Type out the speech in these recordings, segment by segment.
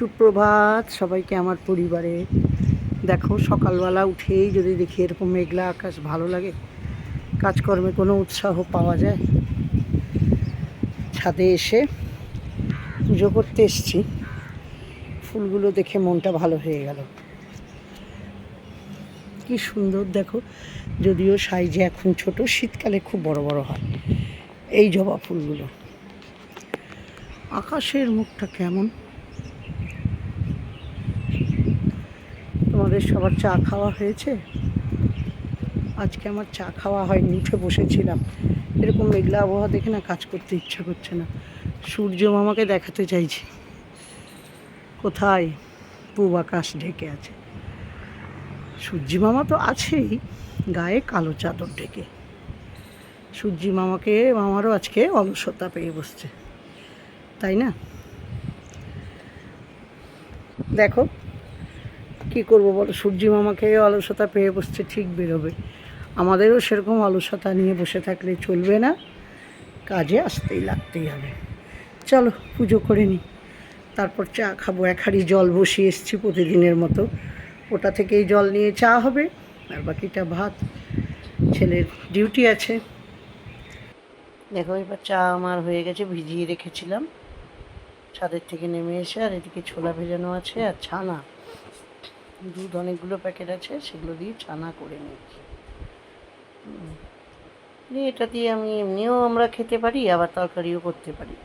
সুপ্রভাত, সবাইকে আমার পরিবারে। দেখো, সকালবেলা উঠেই যদি দেখি এরকম মেঘলা আকাশ, ভালো লাগে। কাজকর্মে কোনো উৎসাহ পাওয়া যায়? ছাদে এসে পুজো করতে এসছি। ফুলগুলো দেখে মনটা ভালো হয়ে গেল। কি সুন্দর, দেখো। যদিও সাইজে এখন ছোট, শীতকালে খুব বড় বড় হয় এই জবা ফুলগুলো। আকাশের মুখটা কেমন? তোমাদের সবার চা খাওয়া হয়েছে। আজকে আমার চা খাওয়া হয়নি, উঠে বসেছিলাম। এরকম মেঘলা আবহাওয়া দেখে না কাজ করতে ইচ্ছা করছে না। সূর্য মামাকে দেখাতে চাইছি। কোথায়? পূব আকাশ ঢেকে আছে। সূর্যি মামা তো আছেই, গায়ে কালো চাদর ঢেকে। সূর্যি মামাকে, মামারও আজকে অলসতা পেয়ে বসছে। তাই না? দেখো কি করব বলো? সূর্যি মামাকে অলসতা পেয়ে বসছে, ঠিক বেরোবে। আমাদেরও সেরকম অলসতা নিয়ে বসে থাকলে চলবে না। কাজে আসতেই লাগতেই হবে। চলো, পুজো করে নিই তারপর চা খাব। এক হাঁড়ি জল বসিয়ে এসছি প্রতিদিনের মতো। ওটা থেকেই জল নিয়ে চা হবে, আর বাকিটা ভাত। ছেলের ডিউটি আছে। দেখো, এবার চা আমার হয়ে গেছে, ভিজিয়ে রেখেছিলাম। ছাদের থেকে নেমে এসে আর এদিকে ছোলা ভেজানো আছে আর ছানা। দুধ অনেকগুলো প্যাকেট আছে সেগুলো দিয়ে ছানা করে নিচ্ছি। এটা দিয়ে আমি এমনিও আমরা খেতে পারি আবার তরকারিও করতে পারি।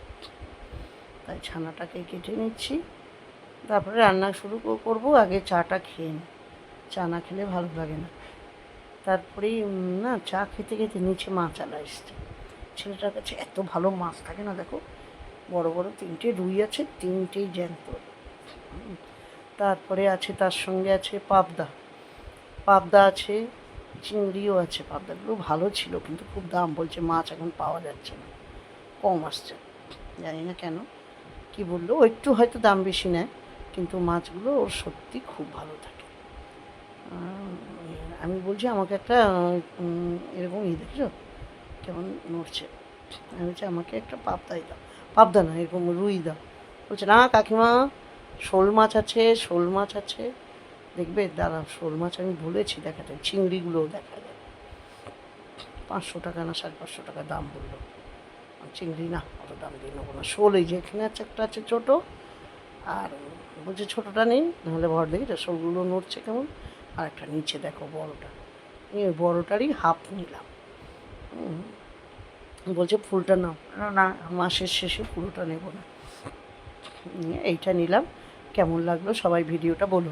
তাই ছানাটাকে কেটে নিচ্ছি। তারপরে রান্না শুরু কর- করব আগে চাটা খেয়ে নিই চা না খেলে ভালো লাগে না। তারপরেই উম, না চা খেতে খেতে নিচে মাছ আলা এসছে। ছেলেটার কাছে এত ভালো মাছ থাকে না দেখো। বড় বড় তিনটে রুই আছে তিনটেই জ্যান্ত। তারপরে আছে, তার সঙ্গে আছে পাবদা। পাবদা আছে, চিংড়িও আছে। পাবদাগুলো ভালো ছিল, কিন্তু খুব দাম বলছে, মাছ এখন পাওয়া যাচ্ছে না, কম আসছে। জানি না কেন, কি বলল একটু হয়তো দাম বেশি নেয়, কিন্তু মাছগুলো ওর সত্যি খুব ভালো থাকে। আমি বলছি, আমাকে একটা এরকম ই দেখছ? কেমন নড়ছে? আমি বলছি, আমাকে একটা পাবদাই দাও। পাবদা না, এরকম রুই দাও। বলছে, না কাকিমা শোল মাছ আছে, শোল মাছ আছে। দেখবে, দাঁড়া, শোল মাছ আমি বলেছি দেখাতে, চিংড়িগুলোও দেখা যায়। পাঁচশো টাকা না সাড়ে পাঁচশো টাকা দাম বলল। চিংড়ি না, অত দাম দিয়ে নেব না। শোল এই যে এখানে আছে, একটা আছে ছোটো। আর বলছে ছোটোটা নেই, নাহলে ভর দেখি তো শোলগুলো নড়ছে কেমন। আর একটা নিচে দেখো বড়োটা। নিয়ে বড়োটারই হাফ নিলাম। বলছে, ফুলটা নাও। না, মাসের শেষে পুরোটা নেব না। এইটা নিলাম। কেমন লাগল? সবাই ভিডিওটা বলো।